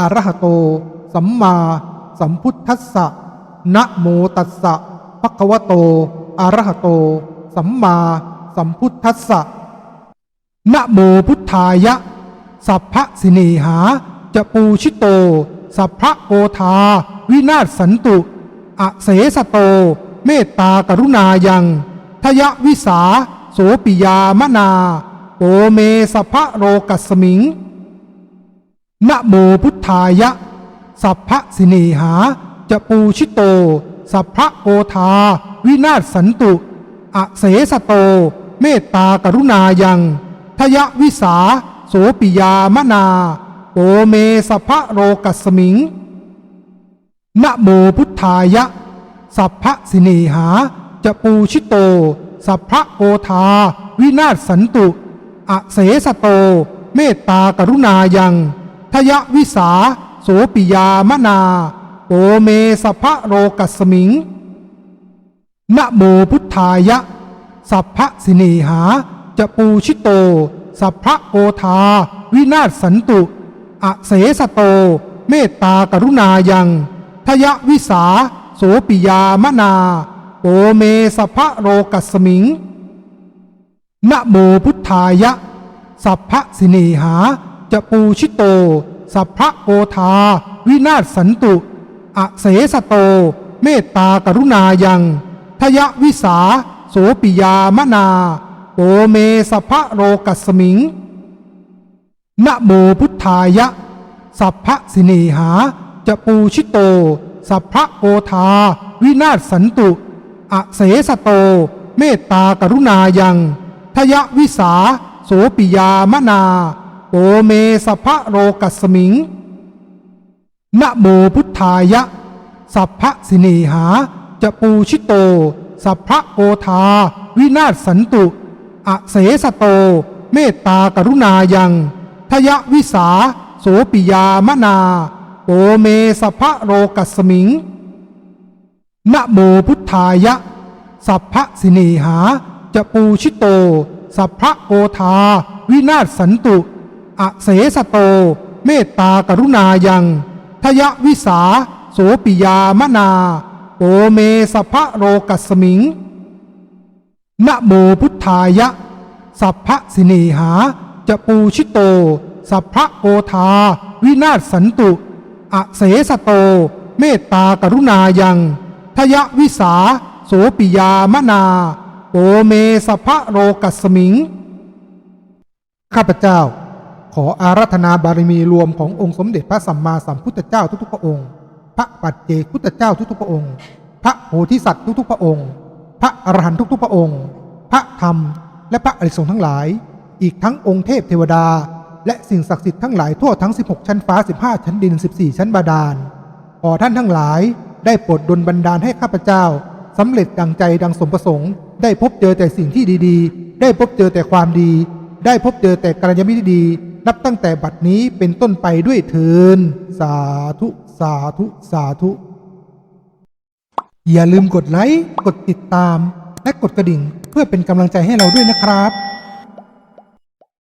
อรหโต สัมมาสัมพุทธัสสะนะโมตัสสะภะคะวะโตอรหโต สัมมาสัมพุทธัสสะนะโมพุทธายะ สัพพะสิเนหา จะปูชิโต สัพพะโกธา วินาศสันตุ อเสสโต เมตตากรุณายัง ทยวิสา โสปิยามนา โปเมสัพพะโรกัสมิง นะโมพุทธายะ สัพพะสิเนหา จะปูชิโต สัพพะโกธา วินาศสันตุ อเสสโต เมตตากรุณายังทยวิสา โสปิยามนาโปเมสัพพะโรกัสสมิง นะโมพุทธายะ สัพพะสิเนหา จะปูชิโต สัพพะโกธา วินาศสันตุ อเสสโต เมตตากรุณายัง ทยวิสาโสปิยามนาโปเมสัพพะโรกัสมิงนะโมพุทธายะ สัพพะสิเนหา จะปูชิโต สัพพะโกธาวินาศสันตุ อเสสโต เมตตากรุณายัง ทยวิสาโสปิยามนาโปเมสัพพะโรกัสสมิงนะโมพุทธายะ สัพพะสิเนหา จะปูชิโต สัพพะโกธา วินาศสันตุ อเสสโต เมตตากรุณายังทยวิสา โสปิยามนาโปเมสัพพะโรกัสมิง นะโมพุทธายะ สัพพะสิเนหาจะปูชิโต สัพพะโกธา วินาศสันตุ อเสสโต เมตตากรุณายังทยวิสา โสปิยามนา เมสัพพะโรกัสมิง นะโมพุทธายะ สัพพะสิเนหา จะปูชิโต สัพพะโกธา วินาศสันตุอเสสโต เมตตากรุณายังทยวิสา โสปิยามนาโอเมสัพพะโรกัสมิง นะโมพุทธายะ สัพพะสิเนหา จะปูชิโต สัพพะโกธา วินาศสันตุ อเสสโต เมตตากรุณายัง ทยวิสา โสปิยามนาโอเมสัพพะโรกัสมิง นะโมพุทธายะ สัพพะสิเนหา จะปูชิโต สัพพะโกธา วินาศสันตุ อเสสโต เมตตากรุณายัง ทยวิสา โสปิยามนาโอเมสัพพะโรกัสมิง ข้าพเจ้า ขออารัธนาบารมีรวมขององค์สมเด็จพระสัมมาสัมพุทธเจ้าทุกๆพระองค์ พระปัจเจกพุทธเจ้าทุกๆพระองค์ พระโพธิสัตว์ทุกๆพระองค์ พระอรหันต์ทุกๆพระองค์ พระธรรม และพระอริยสงฆ์ทั้งหลาย อีกทั้งองค์เทพเทวดา และสิ่งศักดิ์สิทธิ์ทั้งหลายทั่วทั้ง 16 ชั้นฟ้า 15 ชั้นดิน 14 ชั้นบาดาล ขอท่านทั้งหลายได้โปรดดลบันดาลให้ข้าพเจ้าสำเร็จดังใจดังสมประสงค์ ได้พบเจอแต่สิ่งที่ดีๆ ได้พบเจอแต่ความดี ได้พบเจอแต่กัลยาณมิตรดี นับตั้งแต่บัดนี้เป็นต้นไปด้วยเทินสาธุ สาธุ สาธุ อย่าลืมกดไลค์ กดติดตาม และกดกระดิ่ง เพื่อเป็นกำลังใจให้เราด้วยนะครับ